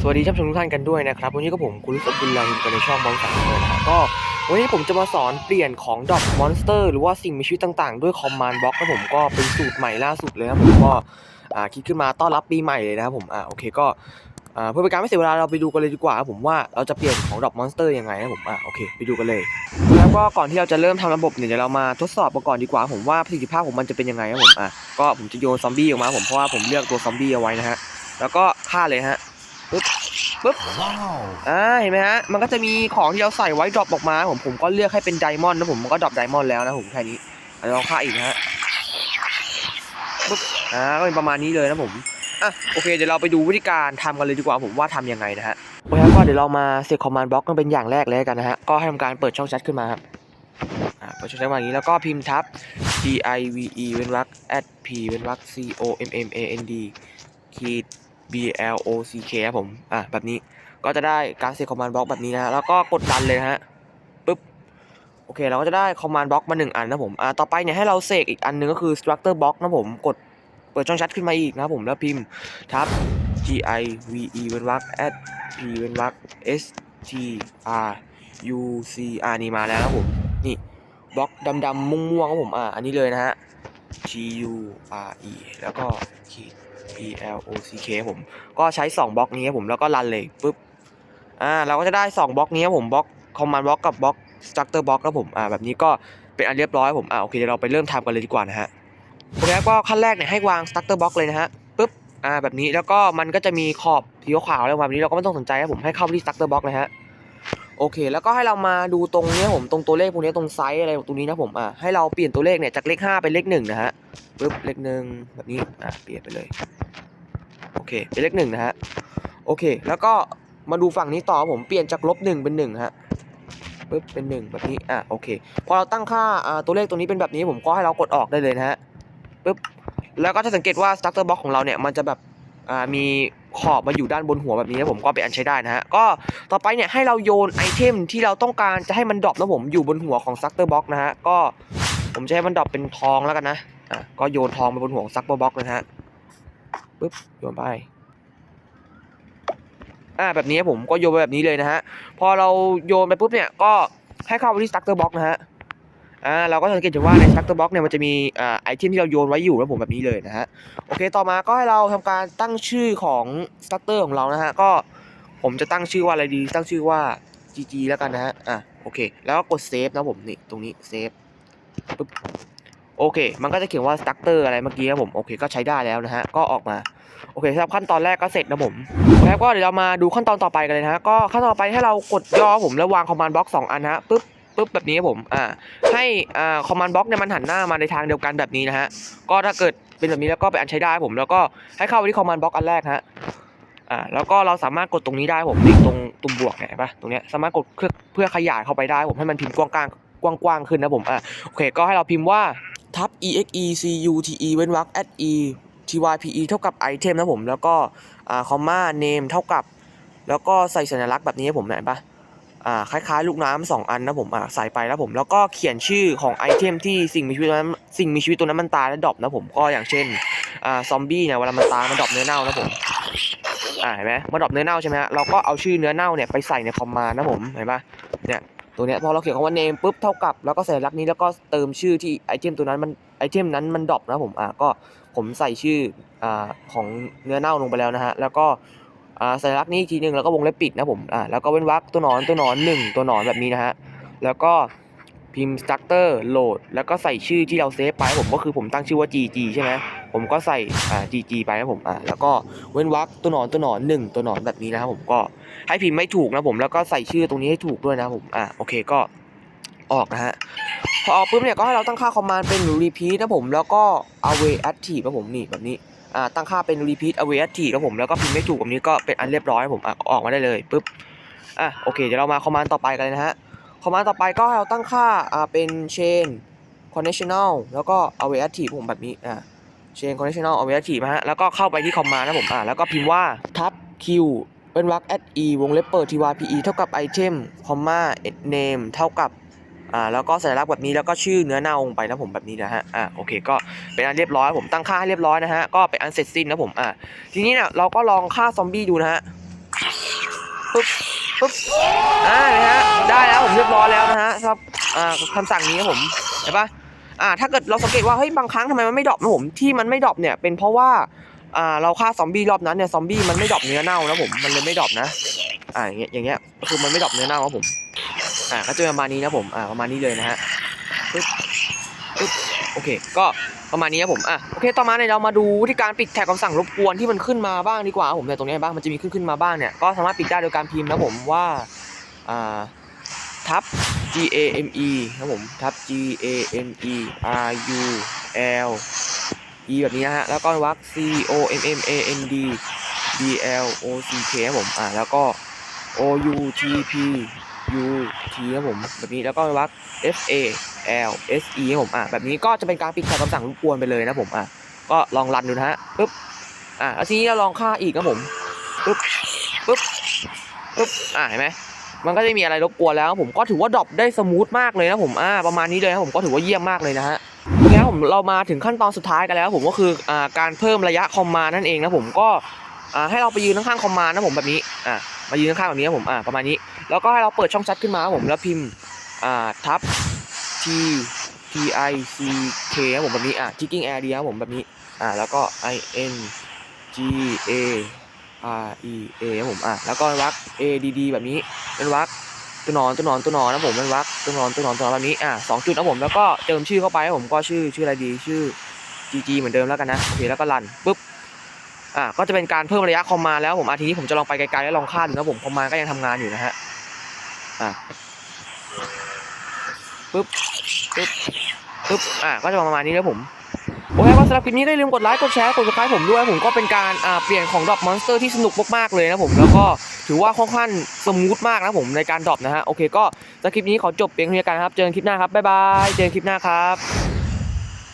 สวัสดีท่านผู้ชมทุกท่านกันด้วยนะครับ วันนี้ก็ผมคุณลุสบุญลาหินกันในช่องบอลสามเลยนะครับก็วันนี้ผมจะมาสอนเปลี่ยนของดอกมอนสเตอร์หรือว่าสิ่งมีชีวิตต่างๆ ด้วยคอมมานด์บล็อกนะผมก็เป็นสูตรใหม่ล่าสุดเลยนะผมก็คิดขึ้นมาต้อนรับปีใหม่เลยนะครับผมอ่าโอเคก็เพื่อเป็นการไม่เสียเวลาเราไปดูกันเลยดีกว่าผมว่าเราจะเปลี่ยนของดอกมอนสเตอร์ยังไงนะผมอ่าโอเคไปดูกันเลย แล้วก็ก่อนที่เราจะเริ่มทำระบบเนี่ยเดี๋ยวเรามาทดสอบกันก่อนดีกว่า ผมว่าประสิทธิภาพของมันจะเป็นยังไงครับผมอะก็ผมจะโยนซอมบี้ออกมาผมเพราะว่าผมเลือกตัวซอมบี้เอาไว้นะฮะแล้วก็ฆ่าเลยฮะ ปึ๊บปึ๊บ Wow. อ่าเห็นไหมฮะมันก็จะมีของที่เราใส่ไว้ดรอปออกมาผมผมก็เลือกให้เป็นไดมอนด์นะผมมันก็ดรอปไดมอนด์แล้วนะผมแค่นี้อะลองค่าอีกนะฮะปุ๊บอ่าก็เป็นประมาณนี้เลยนะผมอะโอเคเดี๋ยวเราไปดูวิธีการทำกันเลยดีกว่าผมว่าทำยังไงนะฮะโอเคครับก็เดี๋ยวเรามาเสกคอมมานด์บล็อกกันเป็นอย่างแรกเลยกันนะฮะก็ให้ทำการเปิดช่องแชทขึ้นมาครับอ่าเปิดช่องแชทมาอย่างนี้แล้วก็พิมพ์ทับ G I V E เว้นวรรค at P เว้นวรรค C O M M A N D ขีด B L O C K ครับผม อะ แบบนี้ ก็จะได้การเซตคอมมานด์บล็อกแบบนี้นะฮะ แล้วก็กดดันเลยนะฮะ ปึ๊บ โอเค เราก็จะได้คอมมานด์บล็อกมาหนึ่งอันนะผม อ่า ต่อไปเนี่ยให้เราเสกอีกอันหนึงก็คือ structure block นะผม กดเปิดช่องแชทขึ้นมาอีกนะครับผม แล้วพิมพ์ทับ G I V E เว้นวรรค at P เว้นวรรค S T R U C R นี่มาแล้วนะผม นี่บล็อกดำๆม่วงๆครับผม อ่า อันนี้เลยนะฮะ G U R E แล้วก็ขีด P L O C K ผม ก็ใช้ 2บล็อกนี้ผมแล้วก็รันเลยปุ๊บอ่าเราก็จะได้ 2บล็อกนี้ผมบล็อกคอมมานด์บล็อกกับบล็อกสตรัคเตอร์บล็อกครับผมอ่าแบบนี้ก็เป็นอันเรียบร้อยผมอ่าโอเคเดี๋ยวเราไปเริ่มทำกันเลยดีกว่านะฮะโอเคก็ขั้นแรกเนี่ยให้วางสตรัคเตอร์บล็อกเลยนะฮะปุ๊บอ่าแบบนี้แล้วก็มันก็จะมีขอบสีขาวๆแล้วแบบนี้เราก็ไม่ต้องสนใจครับผมให้เข้าไปที่สตรัคเตอร์บล็อกเลยฮะ โอเค แล้วก็ให้เรามาดูตรงนี้ครับผมตรงตัวเลขพวกนี้ตรงไซส์อะไรตรงนี้นะผมอ่าให้เราเปลี่ยนตัวเลขเนี่ยจากเลข5เป็นเลข1นะฮะปุ๊บเลขหนึ่งแบบนี้อ่าเปลี่ยนไปเลยโอเคเป็นเลขหนึ่งนะฮะโอเค แล้วก็มาดูฝั่งนี้ต่อผมเปลี่ยนจากลบหนึ่งเป็นหนึ่งฮะปึ๊บเป็นหนึ่งแบบนี้อะโอเคพอเราตั้งค่าอ่าตัวเลขตัวนี้เป็นแบบนี้ผมก็ให้เรากดออกได้เลยนะฮะปึ๊บแล้วก็จะสังเกตว่า starter box ของเราเนี่ยมันจะแบบอ่ามี ขอบมาอยู่ด้านบนหัวแบบนี้นะผมก็เป็นอันใช้ได้นะฮะก็ต่อไปเนี่ยให้เราโยนไอเทมที่เราต้องการจะให้มันดรอปนะผมอยู่บนหัวของ starter box นะฮะก็ผมจะให้มันดรอปเป็นทองแล้วกันนะอะก็โยนทองไปบนหัวของ starter box เลยนะฮะปึ๊บโยนไปอ่าแบบนี้ผมก็โยนไปแบบนี้เลยนะฮะพอเราโยนไปปุ๊บเนี่ยก็ให้เข้าไปที่ structure box นะฮะ อ่าเราก็สังเกตเห็นว่าใน structure box เนี่ยมันจะมีอ่าไอเทมที่เราโยนไว้อยู่แล้วผมแบบนี้เลยนะฮะโอเคต่อมาก็ให้เราทำการตั้งชื่อของ structure ของเรานะฮะก็ผมจะตั้งชื่อว่าอะไรดีตั้งชื่อว่า GG แล้วกันนะฮะอะโอเค แล้วก็กด save นะผมนี่ตรงนี้ save ปึ๊บโอเค มันก็จะเขียนว่า structure อะไรเมื่อกี้ครับผมโอเคก็ใช้ได้แล้วนะฮะก็ออกมาโอเคสำหรับขั้นตอนแรกก็เสร็จนะผมแล้วก็เดี๋ยวเรามาดูขั้นตอนต่อไปกันเลยนะฮะก็ขั้นตอนต่อไปให้เรากดย่อผมแล้ววางคอมมานด์บล็อกสองอันนะฮะปึ๊บ ปึ๊บแบบนี้ครับผมอ่าให้อ่าคอมมานด์บล็อกเนี่ยมันหันหน้ามาในทางเดียวกันแบบนี้นะฮะก็ถ้าเกิดเป็นแบบนี้แล้วก็เป็นอันใช้ได้ผม แล้วก็ให้เข้าไปที่คอมมานด์บล็อกอันแรกฮะอ่าแล้วก็เราสามารถกดตรงนี้ได้ผมนี่ตรงตุ่มบวกเนี่ยไปะตรงเนี้ยสามารถกดเพื่อเพื่อขยายเข้าไปได้ผมให้มันพิมพ์กว้างๆกว้างๆขึ้นนะผมอ่าโอเค ก็ให้เราพิมพ์ว่าทับ e x e c u t e เว้นวรรค at e t y p e เท่ากับ item นะผม แล้วก็อ่า comma name เท่ากับ แล้วก็ใส่สัญลักษณ์แบบนี้ให้ผมเห็นปะ อ่าคล้ายๆ ลูกน้ำสองอันนะผมอ่าใส่ไปแล้วผมแล้วก็เขียนชื่อของไอเทมที่สิ่งมีชีวิตตัวนั้นสิ่งมีชีวิตตัวนั้นมันตายและดรอปนะผมก็อย่างเช่นอ่าซอมบี้เนี่ยเวลามันตายมันดรอปเนื้อเน่านะผมอ่าเห็นไหมมันดรอปเนื้อเน่าใช่ไหมฮะเราก็เอาชื่อเนื้อเน่าเนี่ยไปใส่ในคอมมานนะผมเห็นปะเนี่ยตัวเนี้ยพอเราเขียนคำว่า name ปุ๊บเท่ากับแล้วก็สัญลักษณ์นี้แล้วก็เติมชื่อที่ไอเทมตัวนั้นมันไอเทมนั้นมันดรอปนะผมอ่าก็ผมใส่ชื่ออ่าของเนื้อเน่าลงไปแล้วนะฮะแล้วก็ สัญลักษณ์นี้อีกทีหนึ่งแล้วก็วงเล็บปิดนะผมอ่าแล้วก็เว้นวรรคตัวหนอนตัวหนอนหนึ่งตัวหนอนแบบนี้นะฮะแล้วก็พิมพ์ structure load แล้วก็ใส่ชื่อที่เราเซฟไปผมก็คือผมตั้งชื่อว่า gg ใช่ไหมผมก็ใส่อ่า gg ไปนะผมอ่าแล้วก็เว้นวรรคตัวหนอนตัวหนอนหนึ่งตัวหนอนแบบนี้นะครับผมก็ให้พิมพ์ไม่ถูกนะผมแล้วก็ใส่ชื่อตรงนี้ให้ถูกด้วยนะผมอ่าโอเคก็ออกนะฮะพอออกปุ๊บเนี่ยก็ให้เราตั้งค่าคอมมานด์เป็น repeat นะผมแล้วก็ away active นะผมนี่แบบนี้ ตั้งค่าเป็น repeat away active นะผมแล้วก็พิมพ์ไม่ถูกแบบนี้ก็เป็นอันเรียบร้อยนะผมออกมาได้เลยปุ๊บอะโอเคเดี๋ยวเรามาคอมมานด์ต่อไปกันเลยนะฮะคอมมานด์ต่อไปก็ให้เราตั้งค่าอ่าเป็น chain conditional แล้วก็ away active ผมแบบนี้อ่า chain conditional away active นะฮะแล้วก็เข้าไปที่คอมมานด์นะผมอ่าแล้วก็พิมพ์ว่า tab q เป็นวรรค at e วงเล็บเปิด type เท่ากับ item comma name เท่ากับ อ่าแล้วก็สัญลักษณ์แบบนี้แล้วก็ชื่อเนื้อเน่าลงไปนะผมแบบนี้นะฮะอ่าโอเคก็เป็นอันเรียบร้อยผมตั้งค่าให้เรียบร้อยนะฮะก็เป็นอันเสร็จสิ้นนะผมอ่าทีนี้เนี่ยเราก็ลองฆ่าซอมบี้ดูนะฮะปึ๊บปึ๊บอ่านะฮะได้แล้วผมเรียบร้อยแล้วนะฮะครับอ่าคำสั่งนี้ผมเห็นปะอ่าถ้าเกิดเราสังเกตว่าเฮ้ยบางครั้งทำไมมันไม่ดรอปนะผมที่มันไม่ดรอปเนี่ยเป็นเพราะว่าอ่าเราฆ่าซอมบี้รอบนั้นเนี่ยซอมบี้มันไม่ดรอปเนื้อเน่านะผมมันเลยไม่ดรอปนะอ่าอย่างเงี้ยอย่างเงี้ยคือมันไม่ดรอปเนื้อเน่าครับผม อ่าก็จะประมาณนี้นะผมอ่าประมาณนี้เลยนะฮะปึ๊บปึ๊บโอเค ก็ประมาณนี้ครับผมอะโอเคต่อมาเนี่ยเรามาดูวิธีการปิดแท็กคำสั่งรบกวนที่มันขึ้นมาบ้างดีกว่าผมเนี่ยตรงนี้บ้างมันจะมีขึ้นขึ้นมาบ้างเนี่ยก็สามารถปิดได้โดยการพิมพ์นะผมว่าอ่าทับ G A M E ครับผมทับ G A M E R U L E แบบนี้นะฮะแล้วก็วรรค C O M M A N D D L O C K ครับผมอ่าแล้วก็ O U T P U T ครับผมแบบนี้แล้วก็วรรค F A L S E ครับผมอะแบบนี้ก็จะเป็นการปิดแท็กคำสั่งรบกวนไปเลยนะผมอะก็ลองรันดูนะฮะปึ๊บอะแล้วทีนี้เราลองค่าอีกครับผมปึ๊บปึ๊บปึ๊บอะเห็นไหมมันก็จะมีอะไรรบกวนแล้วผมก็ถือว่าดรอปได้สมูทมากเลยนะผมอ่าประมาณนี้เลยนะผมก็ถือว่าเยี่ยมมากเลยนะฮะแล้วผมเรามาถึงขั้นตอนสุดท้ายกันแล้วผมก็คืออ่าการเพิ่มระยะคอมมานั่นเองนะผมก็อ่าให้เราไปยืนข้างๆคอมมานะผมแบบนี้อะ มายืนข้างๆแบบนี้นะผมอ่าประมาณนี้ แล้วก็ให้เราเปิดช่องแชทขึ้นมาครับผมแล้วพิมพ์อ่าทับ T T I C K ครับผมแบบนี้อะ Kicking Area ครับผมแบบนี้อ่าแล้วก็ I N G A R E A ครับผมอะแล้วก็วรรค A D D แบบนี้เป็นวรรคตัวนอนตัวนอนตัวนอนนะผมเป็นวรรคตัวนอนตัวนอนตัวนอนแบบนี้อะสองจุดนะผมแล้วก็เติมชื่อเข้าไปครับผมก็ชื่อชื่ออะไรดีชื่อ G G เหมือนเดิมแล้วกันนะโอเคแล้วก็รันปุ๊บ อะก็จะเป็นการเพิ่มระยะคอมมาแล้วผมอาทีนี้ผมจะลองไปไกลๆแล้วลองฆ่าดูนะผมคอมมาก็ยังทำงานอยู่นะฮะอะปึ๊บปึ๊บปึ๊บอะก็จะประมาณนี้นะผมโอเคก็สำหรับคลิปนี้ก็อย่าลืมกดไลค์กดแชร์กด subscribe ผมด้วยผมก็เป็นการอ่าเปลี่ยนของดรอปมอนสเตอร์ที่สนุกมากๆเลยนะผมแล้วก็ถือว่าค่อนข้างสมูทมากนะผมในการดรอปนะฮะโอเคก็สำหรับคลิปนี้ขอจบเพียงเท่านี้กันครับเจอกันคลิปหน้าครับบ๊ายบายเจอกันคลิปหน้าครับ